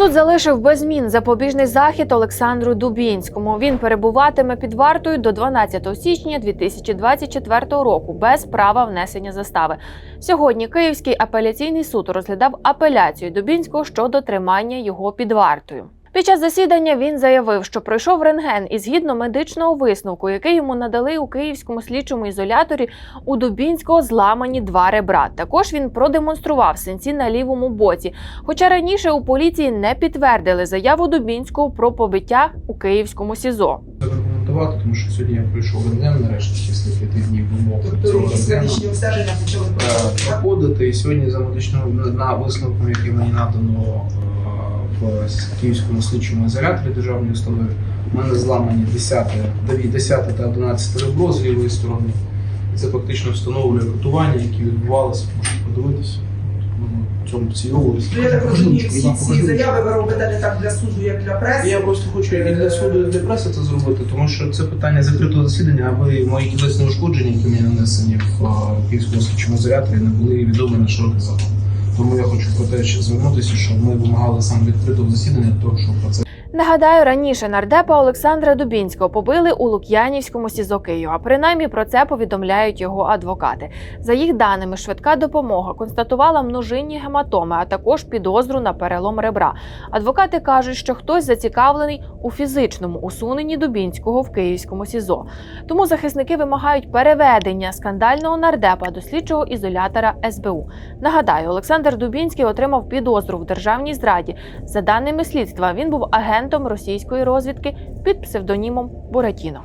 Суд залишив без змін запобіжний захід Олександру Дубінському. Він перебуватиме під вартою до 12 січня 2024 року без права внесення застави. Сьогодні Київський апеляційний суд розглядав апеляцію Дубінського щодо тримання його під вартою. Під час засідання він заявив, що пройшов рентген і згідно медичного висновку, який йому надали у київському слідчому ізоляторі, у Дубінського зламані два ребра. Також він продемонстрував синці на лівому боці. Хоча раніше у поліції не підтвердили заяву Дубінського про побиття у київському СІЗО. Аргументувати, тому що сьогодні я пройшов рентген нарешті після п'яти днів вимог Тобто цього обстеження почали Е, проходити. І сьогодні за медичним на висновком, який мені надано е, в Київському слідчому ізоляторі державної установи, у мене зламані 10, 10 та 11 ребро з лівої сторони. Це фактично встановлює катування, які відбувалися. Можете подивитися. В цьому цій області. Ну, я так розумію, всі ці заяви ви робите не так для суду, як для преси. Я просто хочу і для суду, і для преси це зробити, тому що це питання закритого засідання, аби мої тілесні ушкодження, які мені нанесені в е, Київському слідчому ізоляторі, не були відомі на широкий загал. Тому я хочу про те, що звернутися, що ми вимагали саме відкритого засідання, того, що про це Нагадаю, раніше нардепа Олександра Дубінського побили у Лук'янівському СІЗО Києва. Принаймні про це повідомляють його адвокати. За їх даними, швидка допомога констатувала множинні гематоми, а також підозру на перелом ребра. Адвокати кажуть, що хтось зацікавлений у фізичному усуненні Дубінського в київському СІЗО. Тому захисники вимагають переведення скандального нардепа до слідчого ізолятора СБУ. Нагадаю, Олександр Дубінський отримав підозру в державній зраді. За даними слідства, він був агентом російської розвідки під псевдонімом Буратіно.